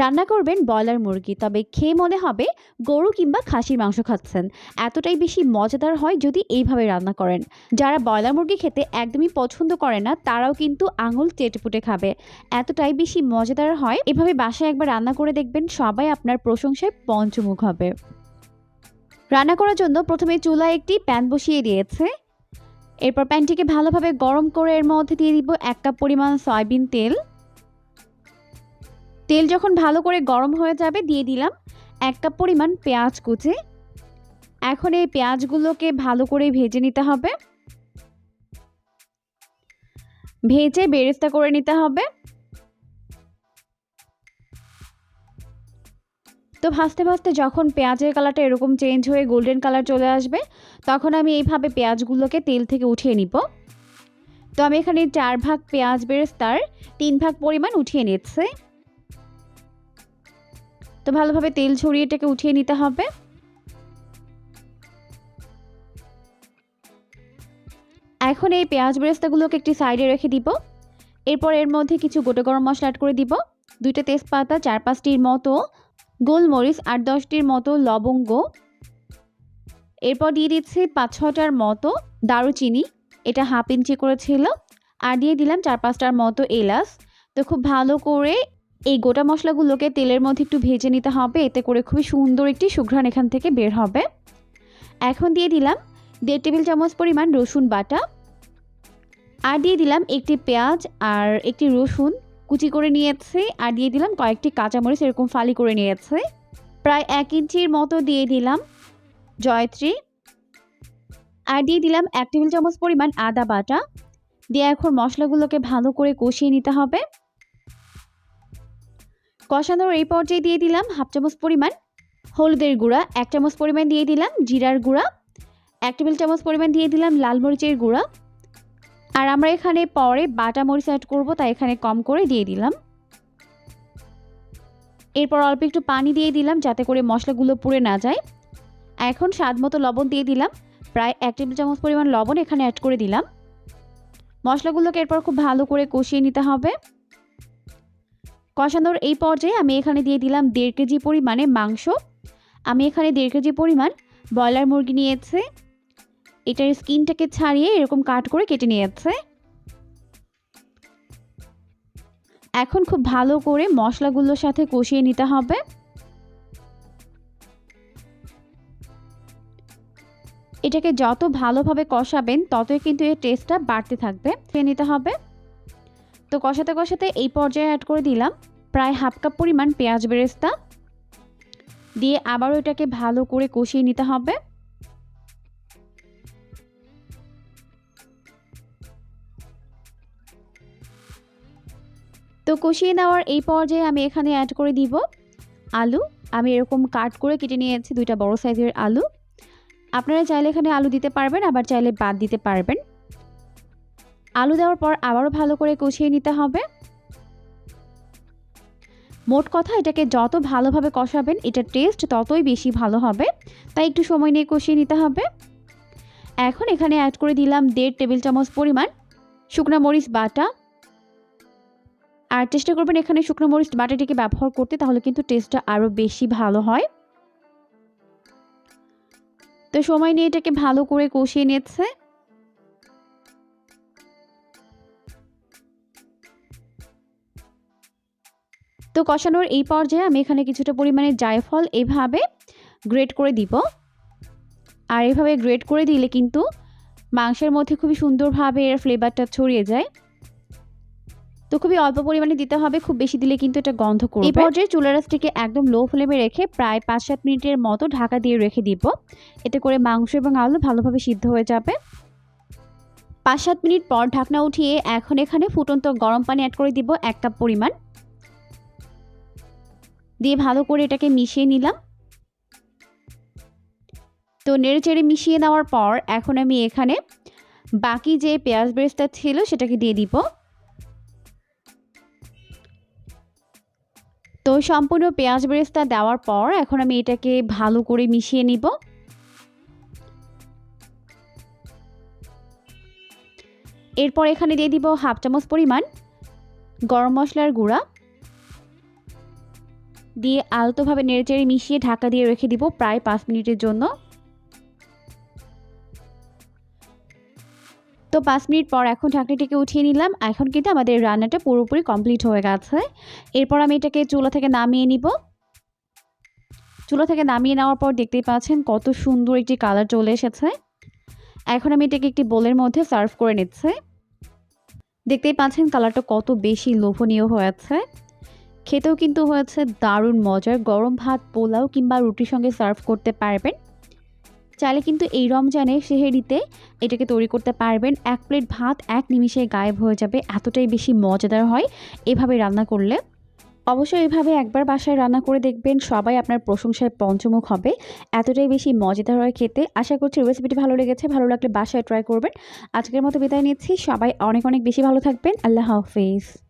রান্না করবেন ব্রয়লার মুরগি, তবে খেয়ে মনে হবে গরু কিংবা খাসির মাংস খাচ্ছেন। এতটাই বেশি মজাদার হয় যদি এইভাবে রান্না করেন। যারা ব্রয়লার মুরগি খেতে একদমই পছন্দ করে না, তারাও কিন্তু আঙুল চেটেপুটে খাবে। এতটাই বেশি মজাদার হয়, এভাবে বাসায় একবার রান্না করে দেখবেন সবাই আপনার প্রশংসায় পঞ্চমুখ হবে। রান্না করার জন্য প্রথমে চুলায় একটি প্যান বসিয়ে দিয়েছে। এরপর প্যানটিকে ভালোভাবে গরম করে এর মধ্যে দিয়ে দিব এক কাপ পরিমাণ সয়াবিন তেল। তেল যখন ভালো করে গরম হয়ে যাবে, দিয়ে দিলাম এক কাপ পরিমাণ পেঁয়াজ কুচি। এখন এই পেঁয়াজগুলোকে ভালো করে ভেজে নিতে হবে। ভেজে বেরেস্তা করে নিতে হবে। তো ভাজতে ভাজতে যখন পেঁয়াজের কালারটা এরকম চেঞ্জ হয়ে গোল্ডেন কালার চলে আসবে, তখন আমি এইভাবে পেঁয়াজগুলোকে তেল থেকে উঠিয়ে নিব। তো আমি এখানে চার ভাগ পেঁয়াজ বেরেস্তার তিন ভাগ পরিমাণ উঠিয়ে নিচ্ছে। তো ভালোভাবে তেল ছড়িয়ে এটাকে উঠিয়ে নিতে হবে। এখন এই পেঁয়াজ বেরেস্তাগুলোকে একটি সাইডে রেখে দিব। এরপর এর মধ্যে কিছু গোটা গরম মশলা অ্যাড করে দিব। দুইটা তেজপাতা, চার পাঁচটির মতো গোলমরিচ আট দশটির মতো লবঙ্গ। এরপর দিয়ে দিচ্ছি পাঁচ ছটার মতো দারুচিনি, এটা হাফ ইঞ্চি করেছিল আর দিয়ে দিলাম চার পাঁচটার মতো এলাচ। তো খুব ভালো করে এই গোটা মশলাগুলোকে তেলের মধ্যে একটু ভেজে নিতে হবে। এতে করে খুবই সুন্দর একটি সুঘ্রাণ এখান থেকে বের হবে। এখন দিয়ে দিলাম দেড় টেবিল চামচ পরিমাণ রসুন বাটা। আর দিয়ে দিলাম একটি পেঁয়াজ আর একটি রসুন। কুচি করে নিয়েছে। আর দিয়ে দিলাম কয়েকটি কাঁচামরিচ, এরকম ফালি করে নিয়েছে। প্রায় এক ইঞ্চির মতো দিয়ে দিলাম জয়ত্রী। আর দিয়ে দিলাম এক টেবিল চামচ পরিমাণ আদা বাটা। দিয়ে এখন মশলাগুলোকে ভালো করে কষিয়ে নিতে হবে। কষানোর এই পর্যায়ে দিয়ে দিলাম হাফ চামচ পরিমাণ হলুদের গুঁড়া, এক চামচ পরিমাণ দিয়ে দিলাম জিরার গুঁড়া, এক টেবিল চামচ পরিমাণ দিয়ে দিলাম লাল মরিচের গুঁড়া। আর আমরা এখানে পরে বাটা মরিচ অ্যাড করব, তাই এখানে কম করে দিয়ে দিলাম। এরপর অল্প একটু পানি দিয়ে দিলাম যাতে করে মশলাগুলো পুড়ে না যায়। এখন স্বাদ মতো লবণ দিয়ে দিলাম, প্রায় এক টেবিল চামচ পরিমাণ লবণ এখানে অ্যাড করে দিলাম। মশলাগুলোকে এরপর খুব ভালো করে কষিয়ে নিতে হবে। কষানোর এই পর্যায়ে আমি এখানে দিয়ে দিলাম দেড় কেজি পরিমাণে মাংস। আমি এখানে দেড় কেজি পরিমাণ ব্রয়লার মুরগি নিয়েছে। এটার স্কিনটাকে ছাড়িয়ে এরকম কাট করে কেটে নিয়েছে। এখন খুব ভালো করে মশলাগুলোর সাথে কষিয়ে নিতে হবে। এটাকে যত ভালোভাবে কষাবেন, ততই কিন্তু এর টেস্টটা বাড়তে থাকবে। নিতে হবে। তো কষাতে কষাতে এই পর্যায়ে অ্যাড করে দিলাম। প্রায় হাফ কাপ পরিমাণ পেঁয়াজ বেরেস্তা দিয়ে আবারও এটাকে ভালো করে কষিয়ে নিতে হবে। তো কষিয়ে নেওয়ার এই পর্যায়ে আমি এখানে অ্যাড করে দিব আলু। আমি এরকম কাট করে কেটে নিয়েছি দুইটা বড় সাইজের আলু। আপনারা চাইলে এখানে আলু দিতে পারবেন, আবার চাইলে বাদ দিতে পারবেন। আলু দেওয়ার পর আবারও ভালো করে কষিয়ে নিতে হবে। মোট কথা এটাকে যত ভালোভাবে কষাবেন, এটার টেস্ট ততই বেশি ভালো হবে। তাই একটু সময় নিয়ে কষিয়ে নিতে হবে। এখন এখানে অ্যাড করে দিলাম দেড় টেবিল চামচ পরিমাণ শুকনো মরিচ বাটা। আর চেষ্টা করবেন এখানে শুকনো মরিচ বাটাটিকে ব্যবহার করতে, তাহলে কিন্তু টেস্টটা আরও বেশি ভালো হয়। তো সময় নিয়ে এটাকে ভালো করে কষিয়ে নিচ্ছে। তো কষানোর এই পর্যায়ে আমি এখানে কিছুটা পরিমাণে জায়ফল এভাবে গ্রেট করে দিব। আর এভাবে গ্রেট করে দিলে কিন্তু মাংসের মধ্যে খুবই সুন্দরভাবে এর ফ্লেভারটা ছড়িয়ে যায়। তো খুবই অল্প পরিমাণে দিতে হবে, খুব বেশি দিলে কিন্তু এটা গন্ধ করবে। এই পর্যায়ে চুলা রাসটিকে একদম লো ফ্লেমে রেখে প্রায় পাঁচ সাত মিনিটের মতো ঢাকা দিয়ে রেখে দিব। এতে করে মাংস এবং আলু ভালোভাবে সিদ্ধ হয়ে যাবে। পাঁচ সাত মিনিট পর ঢাকনা উঠিয়ে এখন এখানে ফুটন্ত গরম পানি অ্যাড করে দিব এক কাপ পরিমাণ। দিয়ে ভালো করে এটাকে মিশিয়ে নিলাম। তো নেড়ে চেড়ে মিশিয়ে নেওয়ার পর এখন আমি এখানে বাকি যে পেঁয়াজ ব্রেস্টটা ছিল সেটাকে দিয়ে দিব। তো সম্পূর্ণ পেঁয়াজ বেরেস্তা দেওয়ার পর এখন আমি এটাকে ভালো করে মিশিয়ে নিব। এরপর এখানে দিয়ে দিব হাফ চামচ পরিমাণ গরম মশলার গুঁড়া। দিয়ে আলতোভাবে নেড়েচেড়ে মিশিয়ে ঢাকা দিয়ে রেখে দিব প্রায় পাঁচ মিনিটের জন্য। তো পাঁচ মিনিট পর এখন ঢাকনিটিকে উঠিয়ে নিলাম। এখন কিন্তু আমাদের রান্নাটা পুরোপুরি কমপ্লিট হয়ে গেছে। এরপর আমি এটাকে চুলা থেকে নামিয়ে নিব। চুলা থেকে নামিয়ে নেওয়ার পর দেখতেই পাচ্ছেন কত সুন্দর একটি কালার চলে এসেছে। এখন আমি এটাকে একটি বোলের মধ্যে সার্ভ করে নিচ্ছি। দেখতেই পাচ্ছেন কালারটা কত বেশি লোভনীয় হয়েছে। খেতেও কিন্তু হয়েছে দারুণ মজার গরম ভাত, পোলাও কিংবা রুটির সঙ্গে সার্ভ করতে পারবেন। চাইলে কিন্তু এই রমজানে সেহেরিতে এটাকে তৈরি করতে পারবেন। এক প্লেট ভাত এক নিমিষে গায়েব হয়ে যাবে, এতটাই বেশি মজাদার হয় এভাবে রান্না করলে। অবশ্যই এভাবে একবার বাসায় রান্না করে দেখবেন সবাই আপনার প্রশংসায় পঞ্চমুখ হবে। এতটাই বেশি মজাদার হয় খেতে। আশা করছি রেসিপিটি ভালো লেগেছে, ভালো লাগলে বাসায় ট্রাই করবেন। আজকের মতো বিদায় নিচ্ছি। সবাই অনেক অনেক বেশি ভালো থাকবেন। আল্লাহ হাফিজ।